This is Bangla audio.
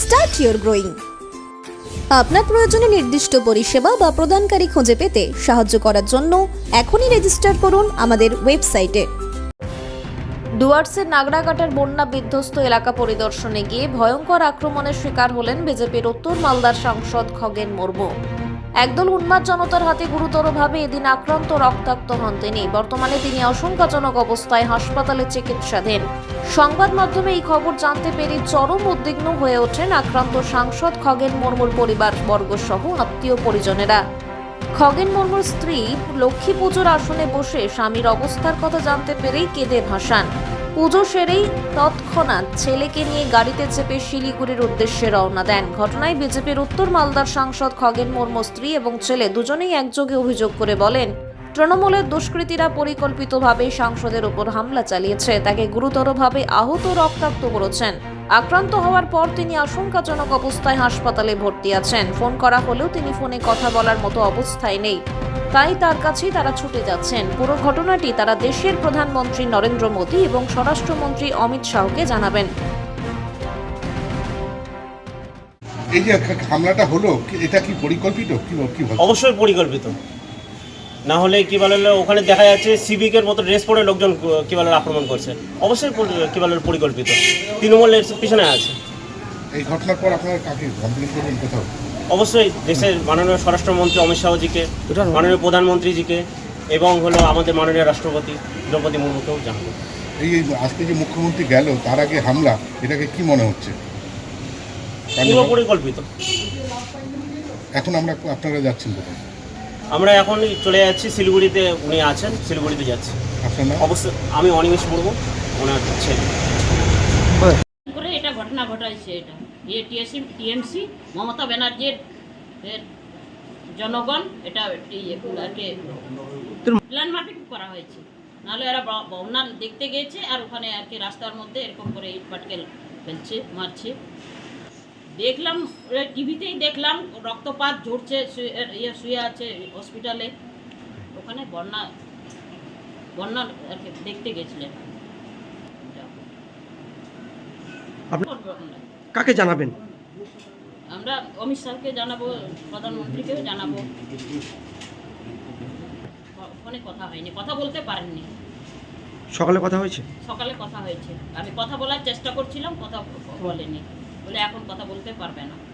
start your growing আপনার প্রয়োজনে নির্দিষ্ট পরিষেবা বা প্রদানকারী খুঁজে পেতে সাহায্য করার জন্য এখনই রেজিস্টার করুন আমাদের ওয়েবসাইটে ডুয়ার্সের নাগরাকাটার বন্যা বিধ্বস্ত এলাকা পরিদর্শনে গিয়ে ভয়ঙ্কর আক্রমণের শিকার হলেন বিজেপির উত্তর মালদার সাংসদ খগেন মুর্মু। একদল উন্মাদ জনতার হাতে গুরুতরভাবে এদিন আক্রান্ত, রক্তাক্ত হন তিনি। বর্তমানে তিনি আশঙ্কাজনক অবস্থায় হাসপাতালে চিকিৎসাধীন। সংবাদ মাধ্যমে এই খবর জানতে পেরে চরম উদ্বিগ্ন হয়ে ওঠেন আক্রান্ত সাংসদ খগেন মুর্মুর পরিবার বর্গ সহ আত্মীয় পরিজনেরা। খগেন মুর্মুর স্ত্রী লক্ষ্মী পুজোর আসনে বসে স্বামীর অবস্থার কথা জানতে পেরেই কেঁদে ভাসান। পুজো সেরেই তৎক্ষণাৎ ছেলেকে নিয়ে গাড়িতে চেপে শিলিগুড়ির উদ্দেশ্যে রওনা দেন। ঘটনায় বিজেপির উত্তর মালদার সাংসদ খগেন মুর্মুর স্ত্রী এবং ছেলে দুজনেই একযোগে অভিযোগ করে বলেন, তৃণমূলের দুষ্কৃতীরা পরিকল্পিতভাবে সাংসদের উপর হামলা চালিয়েছে। তাকে গুরুতরভাবে আহত রক্তাক্ত করেছেন। আক্রান্ত হওয়ার পর তিনি আশঙ্কাজনক অবস্থায় হাসপাতালে ভর্তি আছেন। ফোন করা হলেও তিনি ফোনে কথা বলার মতো অবস্থায় নেই। তাই তার কাছেই তারা ছুটে যাচ্ছেন। পুরো ঘটনাটি তারা দেশের প্রধানমন্ত্রী নরেন্দ্র মোদী এবং স্বরাষ্ট্রমন্ত্রী অমিত শাহকে জানাবেন। এই যে হামলাটা হলো এটা কি পরিকল্পিত? কি কি অবশ্যই পরিকল্পিত। না হলে কি বলে ওখানে দেখা যাচ্ছে সিভিকের মতো ড্রেস পরে লোকজন কি বলে আক্রমণ করছে। অবশ্যই কি বলে পরিকল্পিত। তৃণমূলের পিছনে আছে। এই ঘটনার পর আপনারা কাকে কমপ্লেন করবেন কোথাও? অবশ্যই দেশের মাননীয় স্বরাষ্ট্রমন্ত্রী অমিত শাহজিকে মাননীয় প্রধানমন্ত্রীজিকে এবং হলো আমাদের মাননীয় রাষ্ট্রপতি দ্রৌপদী মুর্মুকেও জানাব। এই এই আজকে যে মুখ্যমন্ত্রী গেল তার আগে হামলা এটাকে কি মনে হচ্ছে? পরিকল্পিত। এখন আমরা আপনারা যাচ্ছেন কোথায়? আমরা এখন চলে যাচ্ছি শিলিগুড়িতে উনি আছেন শিলিগুড়িতে যাচ্ছি। আপনার অবশ্যই আমি অনিমেষ মুর্মু ওনার ছেলে। ঘটনা ঘটাইছে এটা। ইয়ে টিএসসি, টিএমসি, মমতা ব্যানার্জির জনগণ এটা প্ল্যান মাফিক করা হয়েছে। নাহলে এরা বন্যা দেখতে গিয়েছে আর ওখানে আর কি রাস্তার মধ্যে এরকম করে ইট পাটকেল ফেলছে, মারছে। দেখলাম টিভিতেই দেখলাম, রক্তপাত ঝরছে ইয়ে শুয়ে আছে হসপিটালে ওখানে বন্যা বন্যা আর কি দেখতে গেছিলেন। আপনি-। কাকে জানাবেন? আমরা অমিত শাহকে জানাব প্রধানমন্ত্রীকেও জানাব। ফোনে কথা হয়নি কথা বলতে পারেননি। সকালে কথা হয়েছে? সকালে কথা হয়েছে। আমি কথা বলার চেষ্টা করছিলাম কথা বলেনি। বলে এখন কথা বলতে পারবে না।